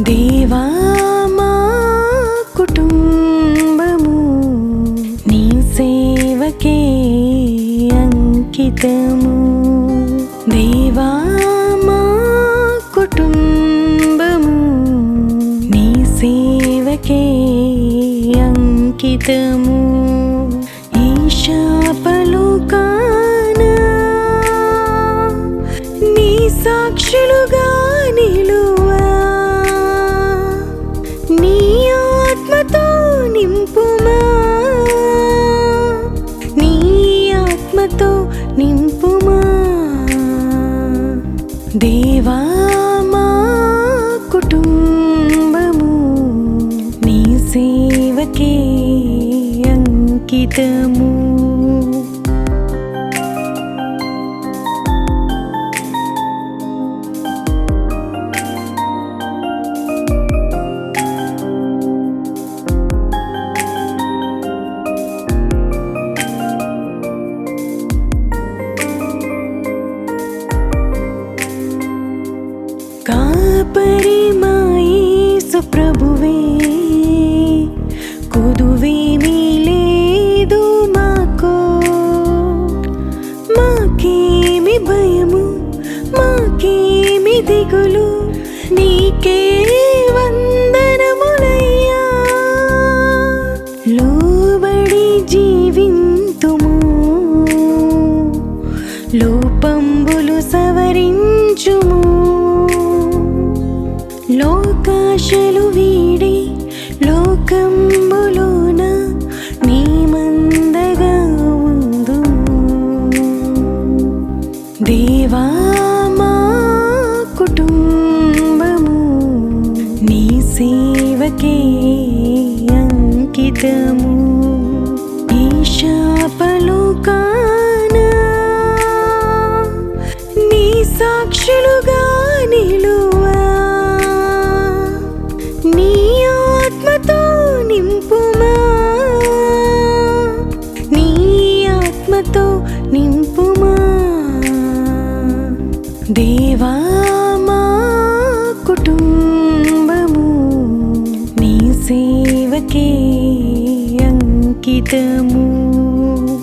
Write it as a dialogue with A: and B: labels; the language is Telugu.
A: దేవా మా కుటుంబము నీ సేవకే అంకితము. దేవా మా కుటుంబము నీ సేవకే అంకితము. నింపుమా? దేవా మా కుటుంబము నీ సేవకే అంకితము. కాపరి మాయేసు ప్రభువే కొదువేమీ లేదు మాకు. మాకేమి భయము మాకేమి దిగులు నీకే వందనములయ్యా. లోబడి జీవింతుము లోపంబులు సవరించుము. దేవా మా కుటుంబము నీ సేవకే అంకితము. ఈ కానా? నీ సాక్షులుగా నిలువా? నీ ఆత్మతో నింపుమా? నీ ఆత్మతో నింపు 你的墓